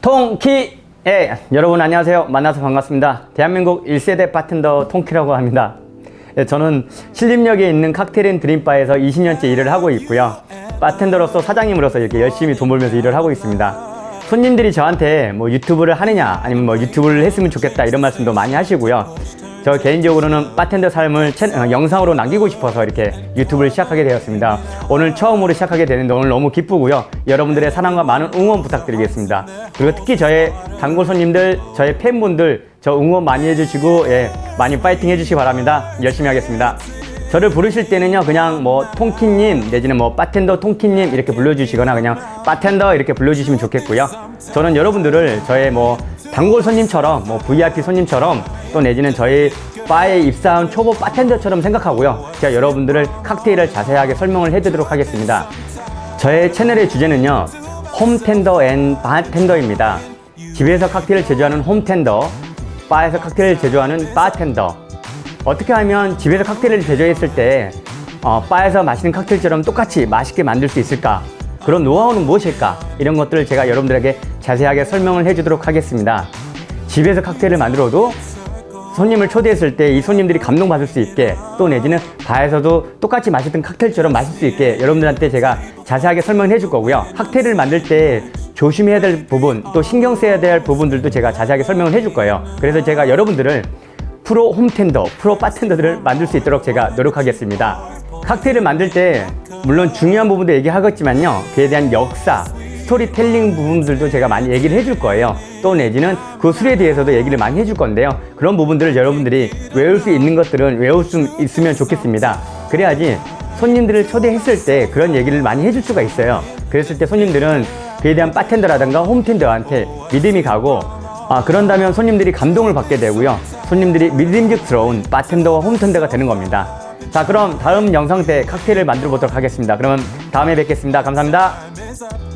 통키! 예, 여러분 안녕하세요. 만나서 반갑습니다. 대한민국 1세대 바텐더 통키라고 합니다. 예, 저는 신림역에 있는 칵테일앤 드림바에서 20년째 일을 하고 있고요. 바텐더로서 사장님으로서 이렇게 열심히 돈 벌면서 일을 하고 있습니다. 손님들이 저한테 뭐 유튜브를 하느냐 아니면 뭐 유튜브를 했으면 좋겠다 이런 말씀도 많이 하시고요. 저 개인적으로는 바텐더 삶을 채- 어, 영상으로 남기고 싶어서 이렇게 유튜브를 시작하게 되었습니다. 오늘 처음으로 시작하게 되는데 오늘 너무 기쁘고요. 여러분들의 사랑과 많은 응원 부탁드리겠습니다. 그리고 특히 저의 단골 손님들, 저의 팬분들 저 응원 많이 해주시고 예, 많이 파이팅 해주시기 바랍니다. 열심히 하겠습니다. 저를 부르실 때는요 그냥 뭐 통키님 내지는 뭐 바텐더 통키님 이렇게 불러주시거나 그냥 바텐더 이렇게 불러주시면 좋겠고요. 저는 여러분들을 저의 뭐 단골 손님처럼 뭐 VIP 손님처럼 또 내지는 저희 바에 입사한 초보 바텐더처럼 생각하고요. 제가 여러분들을 칵테일을 자세하게 설명을 해드리도록 하겠습니다. 저의 채널의 주제는요 홈텐더 앤 바텐더입니다. 집에서 칵테일을 제조하는 홈텐더 바에서 칵테일을 제조하는 바텐더 어떻게 하면 집에서 칵테일을 제조했을 때 어, 바에서 마시는 칵테일처럼 똑같이 맛있게 만들 수 있을까? 그런 노하우는 무엇일까? 이런 것들을 제가 여러분들에게 자세하게 설명을 해주도록 하겠습니다. 집에서 칵테일을 만들어도 손님을 초대했을 때 이 손님들이 감동받을 수 있게 또 내지는 바에서도 똑같이 마셨던 칵테일처럼 마실 수 있게 여러분들한테 제가 자세하게 설명을 해줄 거고요. 칵테일을 만들 때 조심해야 될 부분 또 신경 써야 될 부분들도 제가 자세하게 설명을 해 줄 거예요. 그래서 제가 여러분들을 프로 홈텐더, 프로 바텐더들을 만들 수 있도록 제가 노력하겠습니다. 칵테일을 만들 때 물론 중요한 부분도 얘기하겠지만요. 그에 대한 역사, 스토리텔링 부분들도 제가 많이 얘기를 해줄 거예요. 또 내지는 그 술에 대해서도 얘기를 많이 해줄 건데요. 그런 부분들을 여러분들이 외울 수 있는 것들은 외울 수 있으면 좋겠습니다. 그래야지 손님들을 초대했을 때 그런 얘기를 많이 해줄 수가 있어요. 그랬을 때 손님들은 그에 대한 바텐더라든가 홈텐더한테 믿음이 가고 아, 그런다면 손님들이 감동을 받게 되고요. 손님들이 믿음직스러운 바텐더와 홈텐더가 되는 겁니다. 자, 그럼 다음 영상 때 칵테일을 만들어 보도록 하겠습니다. 그러면 다음에 뵙겠습니다. 감사합니다.